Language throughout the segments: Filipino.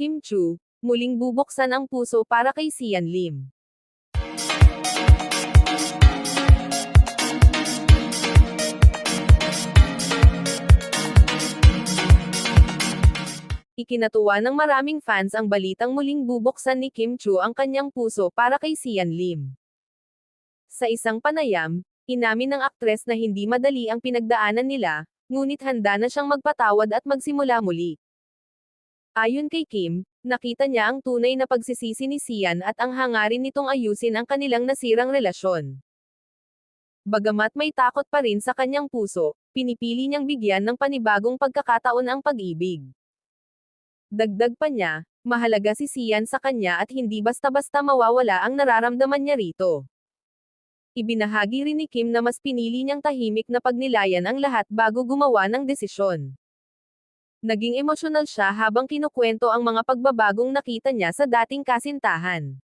Kim Chu, muling bubuksan ang puso para kay Sian Lim. Ikinatuwa ng maraming fans ang balitang muling bubuksan ni Kim Chu ang kanyang puso para kay Sian Lim. Sa isang panayam, inamin ng aktres na hindi madali ang pinagdaanan nila, ngunit handa na siyang magpatawad at magsimula muli. Ayon kay Kim, nakita niya ang tunay na pagsisisi ni Sian at ang hangarin nitong ayusin ang kanilang nasirang relasyon. Bagamat may takot pa rin sa kanyang puso, pinipili niyang bigyan ng panibagong pagkakataon ang pag-ibig. Dagdag pa niya, mahalaga si Sian sa kanya at hindi basta-basta mawawala ang nararamdaman niya rito. Ibinahagi rin ni Kim na mas pinili niyang tahimik na pagnilayan ang lahat bago gumawa ng desisyon. Naging emosyonal siya habang kinukwento ang mga pagbabagong nakita niya sa dating kasintahan.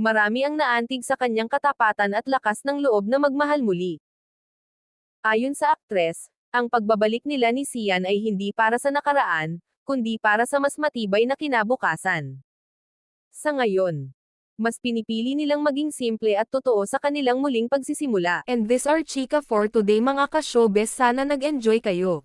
Marami ang naantig sa kanyang katapatan at lakas ng loob na magmahal muli. Ayon sa aktres, ang pagbabalik nila ni Sian ay hindi para sa nakaraan, kundi para sa mas matibay na kinabukasan. Sa ngayon, mas pinipili nilang maging simple at totoo sa kanilang muling pagsisimula. And this are Chika for today mga ka-showbiz sana nag-enjoy kayo.